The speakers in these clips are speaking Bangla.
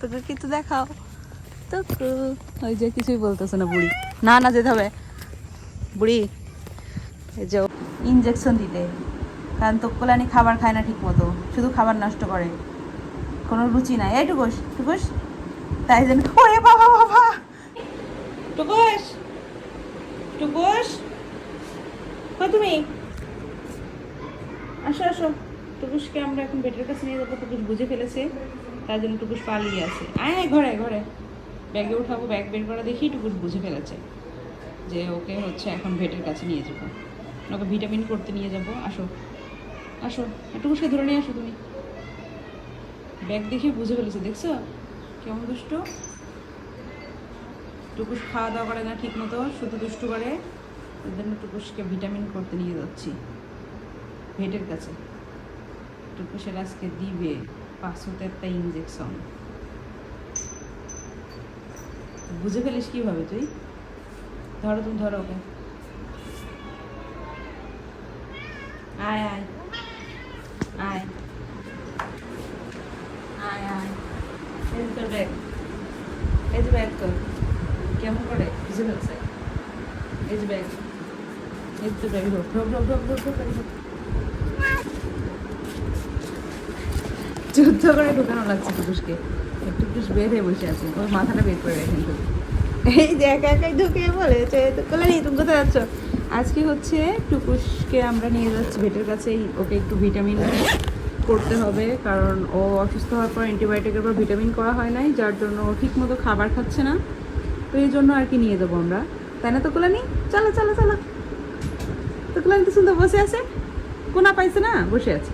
তোকে কিছু দেখাও। তো ওই যে কিছুই বলতেছে না বুড়ি। না না যেতে হবে। বুড়ি এই যে ইঞ্জেকশন দিতে। কারণ তো কোলানি খাবার খায় না ঠিক মতো শুধু খাবার নষ্ট করে। কোনো রুচি নাই। এই টুকুস টুকুস। তাই জন্য ওরে বাবা বাবা। টুকুস টুকুস। তুমি? আসো আসো। টুকুসকে আমরা এখন বেটের কাছে নিয়ে যাব টুকুস বুঝে ফেলেছে, তার জন্য টুকুস পালিয়ে আছে। আয় ঘরে ঘরে। ব্যাগে উঠাবো, ব্যাগ বের করা দেখি টুকুস বুঝে ফেলেছে যে ওকে হচ্ছে এখন ভেটের কাছে নিয়ে যাব। ওকে ভিটামিন করতে নিয়ে যাব। আসো আসো টুকুসকে ধরে নিয়ে আসো তুমি। ব্যাগ দেখে বুঝে ফেলেছে, দেখছ? কেমন দুষ্ট? টুকুস খাওয়া দাওয়া করে না ঠিক মতো শুধু দুষ্টু করে। এর জন্য টুকুসকে ভিটামিন করতে নিয়ে যাচ্ছি, ভেটের কাছে। টুকুসের আজকে দিবে পাঁচশোতে একটা ইঞ্জেকশন বুঝে ফেলিস কীভাবে তুই? ধরো তুমি, ধরো ওকে। আয় আয়। আয়। আয় আয়। এই তোর ব্যাগ এই যে ব্যাগ তোর। কেমন করে? বুঝে ফেলছে। এই যে ব্যাগ এই তোর ব্যাগ ঢোক ঢোক ঢোক ঢোক ঢোক যুদ্ধ করে ঢোকানো লাগছে টুকুসকে টুকুস বের হয়ে বসে আছে। ওর মাথাটা বের করে রাখেন টুকু এই যে একা একাই ঢুকে বলেছে, তো কোলে নেই তুমি কোথায় যাচ্ছ? আজকে হচ্ছে টুকুসকে আমরা নিয়ে যাচ্ছি ভেটের কাছে ওকে একটু ভিটামিন করতে হবে, কারণ ও অসুস্থ হওয়ার পর অ্যান্টিবায়োটিকের পর ভিটামিন করা হয় নাই, যার জন্য ও ঠিক মতো খাবার খাচ্ছে না। তো এই জন্য আর কি নিয়ে যাব আমরা। তাই না তো কোলানি চলো চলো চলো। তো কোলানি তো সুন্দর বসে আছে। কোনা পাইছে না? বসে আছে।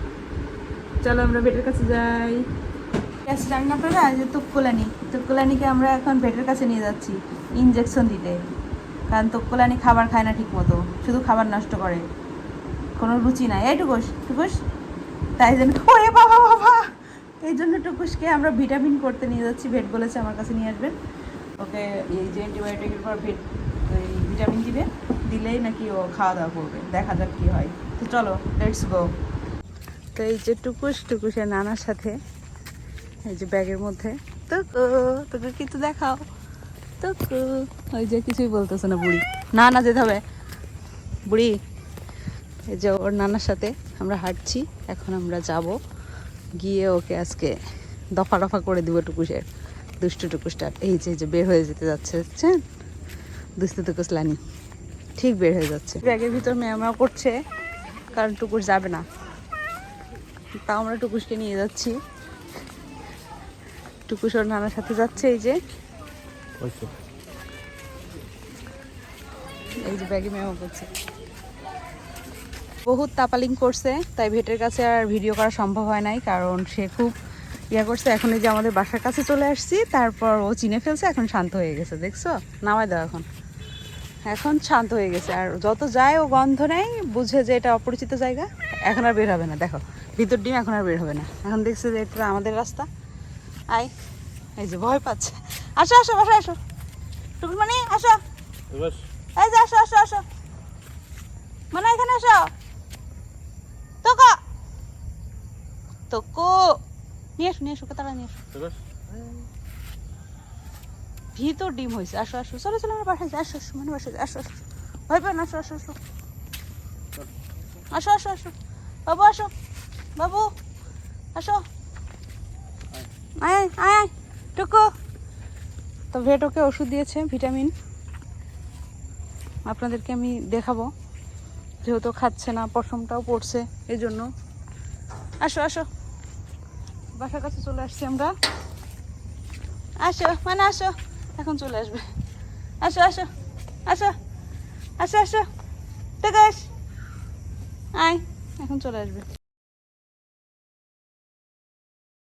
চলো আমরা ভেটের কাছে যাই। গ্যাস জানেন আপনারা যে তুক্কোলানি। তুক্কোলানিকে আমরা এখন ভেটের কাছে নিয়ে যাচ্ছি। ইঞ্জেকশন দিতে। কারণ তুক্কোলানি খাবার খায় না ঠিক মতো শুধু খাবার নষ্ট করে। কোনো রুচি নাই। এই টুকুস টুকুস। তাই জন্য ওরে বাবা বাবা! এই জন্য টুকুসকে আমরা ভিটামিন করতে নিয়ে যাচ্ছি। ভেট বলেছে আমার কাছে নিয়ে আসবেন। ওকে, এই যে অ্যান্টিবায়োটিকের পর ভেট ভিটামিন দিবে। দিলেই নাকি ও খাওয়া দাওয়া করবে। দেখা যাক কী হয়। তো চলো লেটস গো তো এই যে টুকুস টুকুসের নানার সাথে, এই যে ব্যাগের মধ্যে। তো তোকে কিছু দেখাও। তো ওই যে কিছুই বলতেছে না বুড়ি। না না যেতে হবে। বুড়ি, এই যে ওর নানার সাথে আমরা হাঁটছি, এখন আমরা যাব গিয়ে ওকে আজকে দফা দফা করে দিব টুকুসের। দুষ্টু টুকুসটা, এই যে যে বের হয়ে যেতে যাচ্ছে, বুঝছেন? দুষ্টু টুকুস লানি, ঠিক বের হয়ে যাচ্ছে। ব্যাগের ভিতর মেয়ামাও করছে, কারণ টুকুস যাবে না। তাও আমরা টুকুসকে নিয়ে যাচ্ছি। টুকুস ওর নানার সাথে যাচ্ছে এই যে। এই যে ব্যাগে মেমো করছে। বহুত তাপালিং করছে তাই ভেটের কাছে আর ভিডিও করা সম্ভব হয় নাই কারণ সে খুব ইয়া করছে। এখন এই যে আমাদের বাসার কাছে চলে আসছি তারপর ও চিনে ফেলছে এখন শান্ত হয়ে গেছে দেখছ? নামাই দাও এখন। এখন শান্ত হয়ে গেছে আর যত যায় ও গন্ধ নেয় বুঝে যে এটা অপরিচিত জায়গা এখন আর বের হবে না দেখো। ভিতর ডিম এখন আর বের হবে না। এখন দেখছে যে এটা আমাদের রাস্তা। আই এই যে ভয় পাচ্ছে। আসো আসো বাসা আসো। টুকুর মানে আসো। এই যে আসো আসো আসো। মানে এখানে আসো। তোকো। তোকো। নিয়ে আসো নিয়ে আসো তারা নিয়ে আসো। ভিতর ডিম হয়েছে। আসো আসো। চলো চলো আমার বাসায় আসো আসো মানে বাসায় আসো আসো। ভয় পেন আসো আসো আসো। আসো আসো আসো। বাবু আসো। বাবু আসো। আয় আয়, টুকু। তো ভেট ওকে ওষুধ দিয়েছে ভিটামিন। আপনাদেরকে আমি দেখাবো। যেহেতু খাচ্ছে না পশমটাও পড়ছে এই জন্য আসো আসো। বাসার কাছে চলে আসছি আমরা। আসো মানে আসো এখন চলে আসবে। আসো আসো আসো আসো আসো। ঠিক আয় এখন চলে আসবে।